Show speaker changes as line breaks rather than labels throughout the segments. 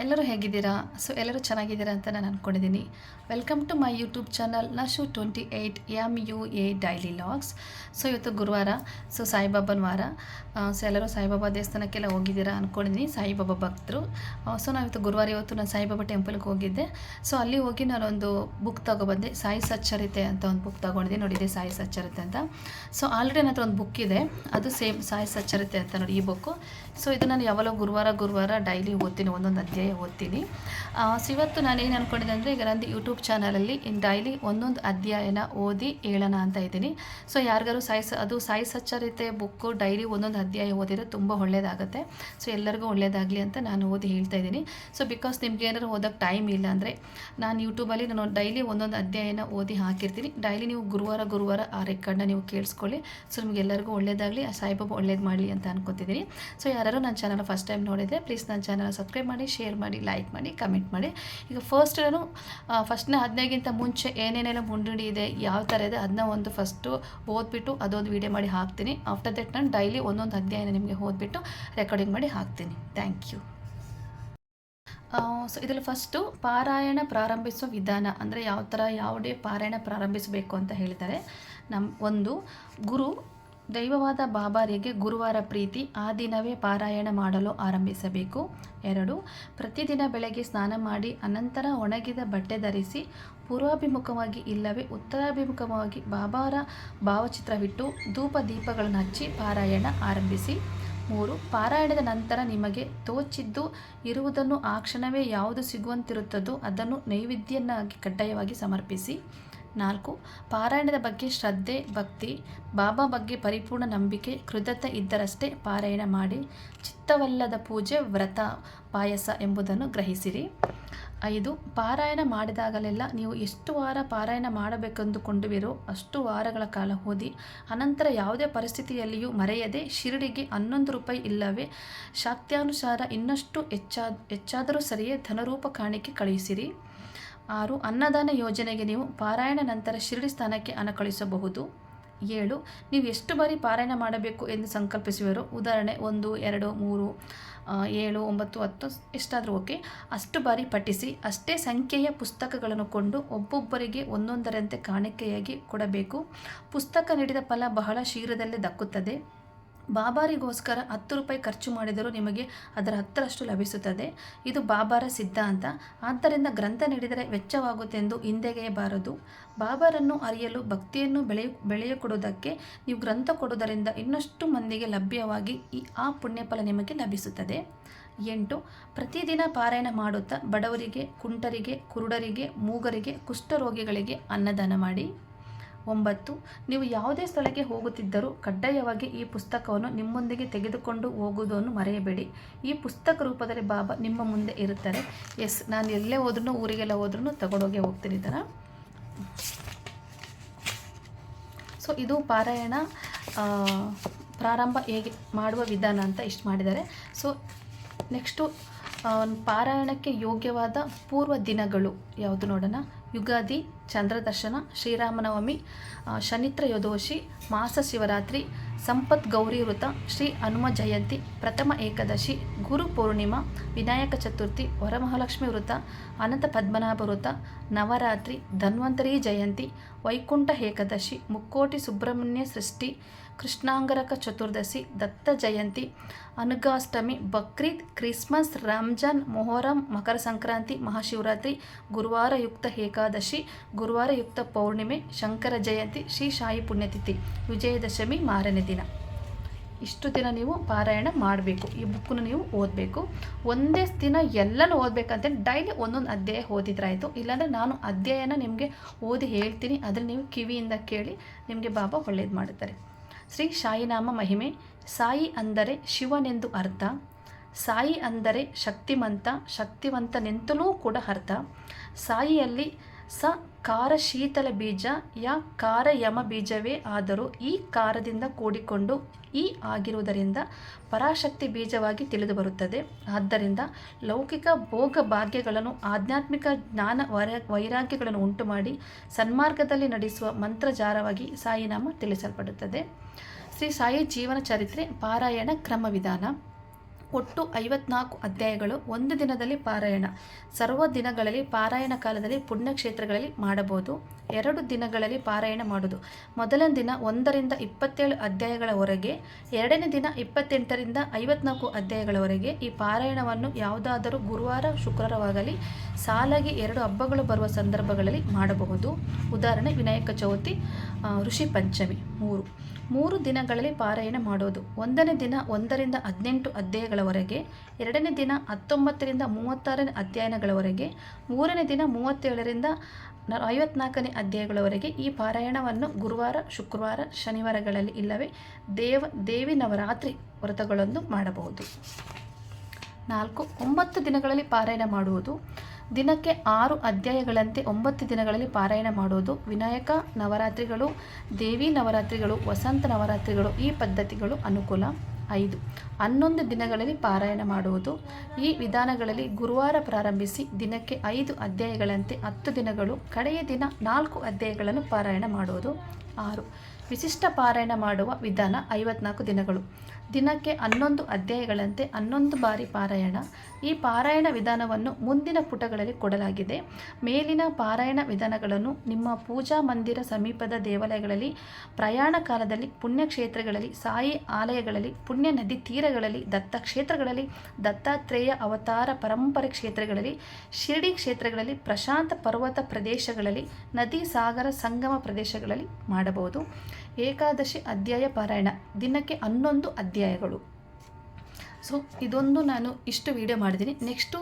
ಎಲ್ಲರೂ ಹೇಗಿದ್ದೀರಾ? ಸೊ ಎಲ್ಲರೂ ಚೆನ್ನಾಗಿದ್ದೀರಾ ಅಂತ ನಾನು ಅಂದ್ಕೊಂಡಿದ್ದೀನಿ welcome to my YouTube channel Nashu twenty eight M U A daily logs so ಇವತ್ತು ಗುರುವಾರ ಸೊ ಸಾಯಿಬಾಬನ ವಾರ. ಸೊ ಎಲ್ಲರೂ ಸಾಯಿಬಾಬಾ ದೇವಸ್ಥಾನಕ್ಕೆಲ್ಲ ಹೋಗಿದ್ದೀರಾ ಅಂದ್ಕೊಂಡಿದ್ದೀನಿ ಸಾಯಿಬಾಬಾ ಭಕ್ತರು. ಸೊ ನಾವಿವತ್ತು ಗುರುವಾರ ಇವತ್ತು ನಾನು ಸಾಯಿಬಾಬಾ ಟೆಂಪಲ್ಗೆ ಹೋಗಿದ್ದೆ. ಸೊ ಅಲ್ಲಿ ಹೋಗಿ ನಾನೊಂದು ಬುಕ್ ತೊಗೊಬಂದೆ, ಸಾಯಿ ಸಚ್ಚರಿತೆ ಅಂತ ಒಂದು ಬುಕ್ ತೊಗೊಂಡಿದ್ದೆ. ನೋಡಿದ್ದೆ ಸಾಯಿ ಸಚ್ಚರಿತೆ ಅಂತ. ಸೊ ಆಲ್ರೆಡಿ ನನ್ನ ಹತ್ರ ಒಂದು ಬುಕ್ ಇದೆ. ಅದು ಸೇಮ್ ಸಾಯಿ ಸಚ್ಚರಿತೆ ಅಂತ ನೋಡಿ ಈ ಬುಕ್ಕು ಸೊ ಇದು ನಾನು ಯಾವಾಗಲೂ ಗುರುವಾರ ಗುರುವಾರ ಡೈಲಿ ಓದ್ತೀನಿ ಒಂದೊಂದು ಅಧ್ಯಾಯ. ಓದ್ತೀನಿ. ಸೊ ಇವತ್ತು ನಾನು ಏನು ಅಂದ್ಕೊಂಡಿದ್ದೆ ಅಂದರೆ ಈಗ ನಂದು ಯೂಟ್ಯೂಬ್ ಚಾನಲಲ್ಲಿ ಡೈಲಿ ಒಂದೊಂದು ಅಧ್ಯಾಯನ ಓದಿ ಹೇಳೋಣ ಅಂತ ಇದ್ದೀನಿ. ಸೊ ಯಾರಿಗಾರು ಸಾಯಿ ಅದು ಸಾಯಿ ಸಚ್ಚರಿತೆ ಬುಕ್ಕು ಡೈಲಿ ಒಂದೊಂದು ಅಧ್ಯಾಯ ಓದಿದರೆ ತುಂಬ ಒಳ್ಳೆಯದಾಗುತ್ತೆ ಸೊ ಎಲ್ಲರಿಗೂ ಒಳ್ಳೆಯದಾಗಲಿ ಅಂತ ನಾನು ಓದಿ ಹೇಳ್ತಾ ಇದ್ದೀನಿ. ಸೊ ಬಿಕಾಸ್ ನಿಮ್ಗೆ ಏನಾದ್ರು ಓದೋಕ್ಕೆ ಟೈಮ್ ಇಲ್ಲ ಅಂದರೆ ನಾನು ಯೂಟ್ಯೂಬಲ್ಲಿ ನಾನು ಡೈಲಿ ಒಂದೊಂದು ಅಧ್ಯಾಯನ ಓದಿ ಹಾಕಿರ್ತೀನಿ. ಡೈಲಿ ನೀವು ಗುರುವಾರ ಗುರುವಾರ ಆ ರೆಕಾರ್ಡ್ನ ನೀವು ಕೇಳಿಸ್ಕೊಳ್ಳಿ. ಸೊ ನಿಮ್ಗೆ ಎಲ್ಲರಿಗೂ ಒಳ್ಳೇದಾಗಲಿ ಆ ಸಾಯಿಬಾಬು ಒಳ್ಳೇದು ಮಾಡಲಿ ಅಂತ ಅನ್ಕೋತಿದ್ದೀನಿ. ಸೊ ಯಾರು ನನ್ನ ಚಾನಲ್ ಫಸ್ಟ್ ಟೈಮ್ ನೋಡಿದರೆ ಪ್ಲೀಸ್ ನನ್ನ ಚಾನಲ್ ಸಬ್ಸ್ಕ್ರೈಬ್ ಮಾಡಿ ಶೇರ್ ಮಾಡಿ ಲೈಕ್ ಮಾಡಿ ಕಮೆಂಟ್ ಮಾಡಿ. ಈಗ ಫಸ್ಟ್ ನಾನು ಫಸ್ಟ್ನೇ ಹದಿನೈಗಿಂತ ಮುಂಚೆ ಏನೇನೆಲ್ಲ ಮುಂದೂಡಿ ಇದೆ, ಯಾವ ಥರ ಇದೆ ಅದನ್ನ ಒಂದು ಫಸ್ಟು ಓದ್ಬಿಟ್ಟು ಅದೊಂದು ವೀಡಿಯೋ ಮಾಡಿ ಹಾಕ್ತೀನಿ. ಆಫ್ಟರ್ ದಟ್ ನಾನು ಡೈಲಿ ಒಂದೊಂದು ಅಧ್ಯಾಯನ ನಿಮಗೆ ಓದ್ಬಿಟ್ಟು ರೆಕಾರ್ಡಿಂಗ್ ಮಾಡಿ ಹಾಕ್ತೀನಿ. ಥ್ಯಾಂಕ್ ಯು ಸೊ ಇದರಲ್ಲಿ ಫಸ್ಟು ಪಾರಾಯಣ ಪ್ರಾರಂಭಿಸುವ ವಿಧಾನ, ಅಂದರೆ ಯಾವ ಥರ ಯಾವುದೇ ಪಾರಾಯಣ ಪ್ರಾರಂಭಿಸಬೇಕು ಅಂತ ಹೇಳ್ತಾರೆ ನಮ್ಮ ಒಂದು, ಗುರು ದೈವವಾದ ಬಾಬಾರಿಗೆ ಗುರುವಾರ ಪ್ರೀತಿ, ಆ ದಿನವೇ ಪಾರಾಯಣ ಮಾಡಲು ಆರಂಭಿಸಬೇಕು. ಎರಡು, ಪ್ರತಿದಿನ ಬೆಳಗ್ಗೆ ಸ್ನಾನ ಮಾಡಿ, ಅನಂತರ ಒಣಗಿದ ಬಟ್ಟೆ ಧರಿಸಿ, ಪೂರ್ವಾಭಿಮುಖವಾಗಿ ಇಲ್ಲವೇ ಉತ್ತರಾಭಿಮುಖವಾಗಿ ಬಾಬಾರ ಭಾವಚಿತ್ರವಿಟ್ಟು ಧೂಪ ದೀಪಗಳನ್ನು ಹಚ್ಚಿ ಪಾರಾಯಣ ಆರಂಭಿಸಿ. ಮೂರು, ಪಾರಾಯಣದ ನಂತರ ನಿಮಗೆ ತೋಚಿದ್ದು ಇರುವುದನ್ನು ಆ ಕ್ಷಣವೇ ಯಾವುದು ಸಿಗುವಂತಿರುತ್ತದೋ ಅದನ್ನು ನೈವೇದ್ಯನ್ನಾಗಿ ಕಡ್ಡಾಯವಾಗಿ ಸಮರ್ಪಿಸಿ. ನಾಲ್ಕು, ಪಾರಾಯಣದ ಬಗ್ಗೆ ಶ್ರದ್ಧೆ, ಭಕ್ತಿ, ಬಾಬಾ ಬಗ್ಗೆ ಪರಿಪೂರ್ಣ ನಂಬಿಕೆ, ಕೃತಜ್ಞತೆ ಇದ್ದರಷ್ಟೇ ಪಾರಾಯಣ ಮಾಡಿ, ಚಿತ್ತವಲ್ಲದ ಪೂಜೆ, ವ್ರತ, ಪಾಯಸ ಎಂಬುದನ್ನು ಗ್ರಹಿಸಿರಿ. ಐದು, ಪಾರಾಯಣ ಮಾಡಿದಾಗಲೆಲ್ಲ ನೀವು ಎಷ್ಟು ವಾರ ಪಾರಾಯಣ ಮಾಡಬೇಕೆಂದುಕೊಂಡುವಿರೋ ಅಷ್ಟು ವಾರಗಳ ಕಾಲ ಓದಿ, ಅನಂತರ ಯಾವುದೇ ಪರಿಸ್ಥಿತಿಯಲ್ಲಿಯೂ ಮರೆಯದೆ ಶಿರಡಿಗೆ ಹನ್ನೊಂದು ರೂಪಾಯಿ ಇಲ್ಲವೇ ಶಾಕ್ತ್ಯಾನುಸಾರ ಇನ್ನಷ್ಟು ಹೆಚ್ಚಾದ, ಹೆಚ್ಚಾದರೂ ಸರಿಯೇ ಧನರೂಪ ಕಾಣಿಕೆ ಕಳುಹಿಸಿರಿ. ಆರು, ಅನ್ನದಾನ ಯೋಜನೆಗೆ ನೀವು ಪಾರಾಯಣ ನಂತರ ಶಿರಡಿ ಸ್ಥಾನಕ್ಕೆ ಹಣ ಕಳಿಸಬಹುದು ಏಳು, ನೀವು ಎಷ್ಟು ಬಾರಿ ಪಾರಾಯಣ ಮಾಡಬೇಕು ಎಂದು ಸಂಕಲ್ಪಿಸುವರು, ಉದಾಹರಣೆ ಒಂದು, ಎರಡು, ಮೂರು ಏಳು, ಒಂಬತ್ತು, ಹತ್ತು, ಎಷ್ಟಾದರೂ ಓಕೆ. ಅಷ್ಟು ಬಾರಿ ಪಠಿಸಿ, ಅಷ್ಟೇ ಸಂಖ್ಯೆಯ ಪುಸ್ತಕಗಳನ್ನು ಕೊಂಡು ಒಬ್ಬೊಬ್ಬರಿಗೆ ಒಂದೊಂದರಂತೆ ಕಾಣಿಕೆಯಾಗಿ ಕೊಡಬೇಕು. ಪುಸ್ತಕ ನೀಡಿದ ಫಲ ಬಹಳ ಶೀಘ್ರದಲ್ಲೇ ದಕ್ಕುತ್ತದೆ. ಬಾಬಾರಿಗೋಸ್ಕರ ಹತ್ತು ರೂಪಾಯಿ ಖರ್ಚು ಮಾಡಿದರೂ ನಿಮಗೆ ಅದರ ಹತ್ತರಷ್ಟು ಲಭಿಸುತ್ತದೆ. ಇದು ಬಾಬಾರ ಸಿದ್ಧಾಂತ ಆದ್ದರಿಂದ ಗ್ರಂಥ ನೀಡಿದರೆ ವೆಚ್ಚವಾಗುತ್ತೆಂದು ಹಿಂದೆಗೆಯಬಾರದು ಬಾಬಾರನ್ನು ಅರಿಯಲು ಭಕ್ತಿಯನ್ನು ಬೆಳೆಯ, ಬೆಳೆಯಕೊಡುವುದಕ್ಕೆ ನೀವು ಗ್ರಂಥ ಕೊಡುವುದರಿಂದ ಇನ್ನಷ್ಟು ಮಂದಿಗೆ ಲಭ್ಯವಾಗಿ ಈ, ಆ ಪುಣ್ಯಫಲ ನಿಮಗೆ ಲಭಿಸುತ್ತದೆ. ಎಂಟು, ಪ್ರತಿದಿನ ಪಾರಾಯಣ ಮಾಡುತ್ತಾ ಬಡವರಿಗೆ, ಕುಂಟರಿಗೆ, ಕುರುಡರಿಗೆ, ಮೂಗರಿಗೆ, ಕುಷ್ಠರೋಗಿಗಳಿಗೆ ಅನ್ನದಾನ ಮಾಡಿ. ಒಂಬತ್ತು, ನೀವು ಯಾವುದೇ ಸ್ಥಳಕ್ಕೆ ಹೋಗುತ್ತಿದ್ದರೂ ಕಡ್ಡಾಯವಾಗಿ ಈ ಪುಸ್ತಕವನ್ನು ನಿಮ್ಮೊಂದಿಗೆ ತೆಗೆದುಕೊಂಡು ಹೋಗುವುದನ್ನು ಮರೆಯಬೇಡಿ. ಈ ಪುಸ್ತಕ ರೂಪದಲ್ಲಿ ಬಾಬಾ ನಿಮ್ಮ ಮುಂದೆ ಇರುತ್ತಾರೆ. ಎಸ್, ನಾನು ಎಲ್ಲೇ ಹೋದ್ರೂ ಊರಿಗೆಲ್ಲ ಹೋದ್ರೂ ತಗೊಂಡೋಗಿ ಹೋಗ್ತೀನಿ ಥರ. ಸೊ, ಇದು ಪಾರಾಯಣ ಪ್ರಾರಂಭ ಹೇಗೆ ಮಾಡುವ ವಿಧಾನ ಅಂತ ಇಷ್ಟು ಮಾಡಿದ್ದಾರೆ. ಸೊ, ನೆಕ್ಸ್ಟು ಪಾರಾಯಣಕ್ಕೆ ಯೋಗ್ಯವಾದ ಪೂರ್ವ ದಿನಗಳು ಯಾವುದು ನೋಡೋಣ? ಯುಗಾದಿ ಚಂದ್ರದರ್ಶನ ಶ್ರೀರಾಮನವಮಿ ಶನಿತ್ರಯೋದೋಷಿ ಶನಿತ್ರ ಯೋದೋಷಿ ಮಾಸ ಶಿವರಾತ್ರಿ ಸಂಪತ್ ಗೌರಿ ವೃತ ಶ್ರೀ ಹನುಮ ಜಯಂತಿ, ಪ್ರಥಮ ಏಕಾದಶಿ, ಗುರು ಪೂರ್ಣಿಮಾ, ವಿನಾಯಕ ಚತುರ್ಥಿ, ವರಮಹಾಲಕ್ಷ್ಮಿ ವೃತ, ಅನಂತ ಪದ್ಮನಾಭ ವೃತ, ನವರಾತ್ರಿ, ಧನ್ವಂತರಿ ಜಯಂತಿ, ವೈಕುಂಠ ಏಕಾದಶಿ, ಮುಕ್ಕೋಟಿ ಸುಬ್ರಹ್ಮಣ್ಯ ಸೃಷ್ಟಿ, ಕೃಷ್ಣಾಂಗರಕ ಚತುರ್ದಶಿ, ದತ್ತ ಜಯಂತಿ, ಅನುಗಾಷ್ಟಮಿ, ಬಕ್ರೀದ್, ಕ್ರಿಸ್ಮಸ್, ರಂಜಾನ್, ಮೊಹರಂ, ಮಕರ ಸಂಕ್ರಾಂತಿ, ಮಹಾಶಿವರಾತ್ರಿ, ಗುರುವಾರ ಯುಕ್ತ ಏಕಾದಶಿ, ಗುರುವಾರ ಯುಕ್ತ ಪೌರ್ಣಿಮೆ, ಶಂಕರ ಜಯಂತಿ, ಶ್ರೀ ಶಾಯಿ ಪುಣ್ಯತಿಥಿ, ವಿಜಯದಶಮಿ, ಮಾರನೇ ದಿನ. ಇಷ್ಟು ದಿನ ನೀವು ಪಾರಾಯಣ ಮಾಡಬೇಕು. ಈ ಬುಕ್ಕನ್ನು ನೀವು ಓದಬೇಕು. ಒಂದೇ ದಿನ ಎಲ್ಲನೂ ಓದಬೇಕಂತ ಡೈಲಿ ಒಂದೊಂದು ಅಧ್ಯಾಯ ಓದಿದ್ರಾಯಿತು. ಇಲ್ಲಾಂದರೆ ನಾನು ಅಧ್ಯಾಯನ ನಿಮಗೆ ಓದಿ ಹೇಳ್ತೀನಿ. ಅದನ್ನು ನೀವು ಕಿವಿಯಿಂದ ಕೇಳಿ ನಿಮಗೆ ಬಾಬಾ ಒಳ್ಳೇದು ಮಾಡುತ್ತಾರೆ. ಶ್ರೀ ಸಾಯಿನಾಮ ಮಹಿಮೆ. ಸಾಯಿ ಅಂದರೆ ಶಿವನೆಂದು ಅರ್ಥ. ಸಾಯಿ ಅಂದರೆ ಶಕ್ತಿಮಂತ. ಶಕ್ತಿವಂತನೆಂತಲೂ ಕೂಡ ಅರ್ಥ. ಸಾಯಿಯಲ್ಲಿ ಸ ಕಾರ ಶೀತಲ ಬೀಜ, ಯಾ ಕಾರ ಯಮ ಬೀಜವೇ ಆದರೂ ಈ ಕಾರದಿಂದ ಕೂಡಿಕೊಂಡು ಈ ಆಗಿರುವುದರಿಂದ ಪರಾಶಕ್ತಿ ಬೀಜವಾಗಿ ತಿಳಿದು ಬರುತ್ತದೆ. ಆದ್ದರಿಂದ ಲೌಕಿಕ ಭೋಗ ಭಾಗ್ಯಗಳನ್ನು, ಆಧ್ಯಾತ್ಮಿಕ ಜ್ಞಾನ ವರ, ವೈರಾಗ್ಯಗಳನ್ನು ಉಂಟು ಮಾಡಿ ಸನ್ಮಾರ್ಗದಲ್ಲಿ ನಡೆಸುವ ಮಂತ್ರಜಾರವಾಗಿ ಸಾಯಿನಾಮ ತಿಳಿಸಲ್ಪಡುತ್ತದೆ. ಶ್ರೀ ಸಾಯಿ ಜೀವನ ಚರಿತ್ರೆ, ಪಾರಾಯಣ ಕ್ರಮ ವಿಧಾನ. ಒಟ್ಟು ಐವತ್ನಾಲ್ಕು ಅಧ್ಯಾಯಗಳು ಒಂದು ದಿನದಲ್ಲಿ ಪಾರಾಯಣ. ಸರ್ವ ದಿನಗಳಲ್ಲಿ ಪಾರಾಯಣ ಕಾಲದಲ್ಲಿ ಪುಣ್ಯಕ್ಷೇತ್ರಗಳಲ್ಲಿ ಮಾಡಬಹುದು. ಎರಡು ದಿನಗಳಲ್ಲಿ ಪಾರಾಯಣ ಮಾಡುವುದು ಮೊದಲನೇ ದಿನ ಒಂದರಿಂದ ಇಪ್ಪತ್ತೇಳು ಅಧ್ಯಾಯಗಳವರೆಗೆ ಎರಡನೇ ದಿನ ಇಪ್ಪತ್ತೆಂಟರಿಂದ ಐವತ್ನಾಲ್ಕು ಅಧ್ಯಾಯಗಳವರೆಗೆ ಈ ಪಾರಾಯಣವನ್ನು ಯಾವುದಾದರೂ ಗುರುವಾರ, ಶುಕ್ರವಾರವಾಗಲಿ, ಸಾಲಾಗಿ ಎರಡು ಹಬ್ಬಗಳು ಬರುವ ಸಂದರ್ಭಗಳಲ್ಲಿ ಮಾಡಬಹುದು. ಉದಾಹರಣೆ, ವಿನಾಯಕ ಚೌತಿ ಋಷಿ ಪಂಚಮಿ, ಮೂರು. ಮೂರು ದಿನಗಳಲ್ಲಿ ಪಾರಾಯಣ ಮಾಡೋದು. ಒಂದನೇ ದಿನ ಒಂದರಿಂದ ಹದಿನೆಂಟು ಅಧ್ಯಾಯಗಳವರೆಗೆ ಎರಡನೇ ದಿನ ಹತ್ತೊಂಬತ್ತರಿಂದ ಮೂವತ್ತಾರನೇ ಅಧ್ಯಯನಗಳವರೆಗೆ, ಮೂರನೇ ದಿನ ಮೂವತ್ತೇಳರಿಂದ ಐವತ್ನಾಲ್ಕನೇ ಅಧ್ಯಾಯಗಳವರೆಗೆ ಈ ಪಾರಾಯಣವನ್ನು ಗುರುವಾರ, ಶುಕ್ರವಾರ, ಶನಿವಾರಗಳಲ್ಲಿ ಇಲ್ಲವೇ ದೇವ, ದೇವಿ ನವರಾತ್ರಿ ವ್ರತಗಳನ್ನು ಮಾಡಬಹುದು. ನಾಲ್ಕು, ಒಂಬತ್ತು ದಿನಗಳಲ್ಲಿ ಪಾರಾಯಣ ಮಾಡುವುದು. ದಿನಕ್ಕೆ ಆರು ಅಧ್ಯಾಯಗಳಂತೆ ಒಂಬತ್ತು ದಿನಗಳಲ್ಲಿ ಪಾರಾಯಣ ಮಾಡುವುದು. ವಿನಾಯಕ ನವರಾತ್ರಿಗಳು, ದೇವಿ ನವರಾತ್ರಿಗಳು, ವಸಂತ ನವರಾತ್ರಿಗಳು ಈ ಪದ್ಧತಿಗಳು ಅನುಕೂಲ. ಐದು. ಹನ್ನೊಂದು ದಿನಗಳಲ್ಲಿ ಪಾರಾಯಣ ಮಾಡುವುದು. ಈ ವಿಧಾನಗಳಲ್ಲಿ ಗುರುವಾರ ಪ್ರಾರಂಭಿಸಿ ದಿನಕ್ಕೆ ಐದು ಅಧ್ಯಾಯಗಳಂತೆ ಹತ್ತು ದಿನಗಳು, ಕಡೆಯ ದಿನ ನಾಲ್ಕು ಅಧ್ಯಾಯಗಳನ್ನು ಪಾರಾಯಣ ಮಾಡುವುದು. ಆರು. ವಿಶಿಷ್ಟ ಪಾರಾಯಣ ಮಾಡುವ ವಿಧಾನ ಐವತ್ನಾಲ್ಕು ದಿನಗಳು. ದಿನಕ್ಕೆ ಹನ್ನೊಂದು ಅಧ್ಯಾಯಗಳಂತೆ ಹನ್ನೊಂದು ಬಾರಿ ಪಾರಾಯಣ. ಈ ಪಾರಾಯಣ ವಿಧಾನವನ್ನು ಮುಂದಿನ ಪುಟಗಳಲ್ಲಿ ಕೊಡಲಾಗಿದೆ. ಮೇಲಿನ ಪಾರಾಯಣ ವಿಧಾನಗಳನ್ನು ನಿಮ್ಮ ಪೂಜಾ ಮಂದಿರ ಸಮೀಪದ ದೇವಾಲಯಗಳಲ್ಲಿ, ಪ್ರಯಾಣ ಕಾಲದಲ್ಲಿ, ಪುಣ್ಯಕ್ಷೇತ್ರಗಳಲ್ಲಿ, ಸಾಯಿ ಆಲಯಗಳಲ್ಲಿ, ಪುಣ್ಯ ನದಿ ತೀರಗಳಲ್ಲಿ ದತ್ತ ಕ್ಷೇತ್ರಗಳಲ್ಲಿ ದತ್ತಾತ್ರೇಯ ಅವತಾರ ಪರಂಪರೆ ಕ್ಷೇತ್ರಗಳಲ್ಲಿ, ಶಿರಡಿ ಕ್ಷೇತ್ರಗಳಲ್ಲಿ, ಪ್ರಶಾಂತ ಪರ್ವತ ಪ್ರದೇಶಗಳಲ್ಲಿ, ನದಿ ಸಾಗರ ಸಂಗಮ ಪ್ರದೇಶಗಳಲ್ಲಿ ಮಾಡಬಹುದು. ಏಕಾದಶಿ ಅಧ್ಯಾಯ ಪಾರಾಯಣ. ದಿನಕ್ಕೆ ಹನ್ನೊಂದು ಅಧ್ಯಾಯಗಳು. ಸೊ ಇದೊಂದು ನಾನು ಇಷ್ಟು ವೀಡಿಯೋ ಮಾಡಿದ್ದೀನಿ. ನೆಕ್ಸ್ಟು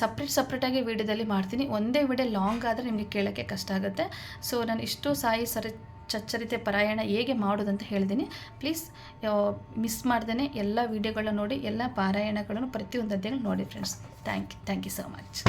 ಸಪ್ರೇಟ್ ಸಪ್ರೇಟಾಗಿ ವೀಡಿಯೋದಲ್ಲಿ ಮಾಡ್ತೀನಿ. ಒಂದೇ ವಿಡಿಯೋ ಲಾಂಗ್ ಆದರೆ ನಿಮಗೆ ಕೇಳೋಕ್ಕೆ ಕಷ್ಟ ಆಗುತ್ತೆ. ಸೊ ನಾನು ಇಷ್ಟು ಸಾಯಿ ಸರಿ ಚಚ್ಚರಿತೆ ಪಾರಾಯಣ ಹೇಗೆ ಮಾಡೋದಂತ ಹೇಳಿದ್ದೀನಿ. ಪ್ಲೀಸ್ ಮಿಸ್ ಮಾಡ್ದೇ ಎಲ್ಲ ವೀಡಿಯೋಗಳನ್ನ ನೋಡಿ, ಎಲ್ಲ ಪಾರಾಯಣಗಳನ್ನು ಪ್ರತಿಯೊಂದು ಅಧ್ಯಾಯಗಳು ನೋಡಿ friends thank you thank you so much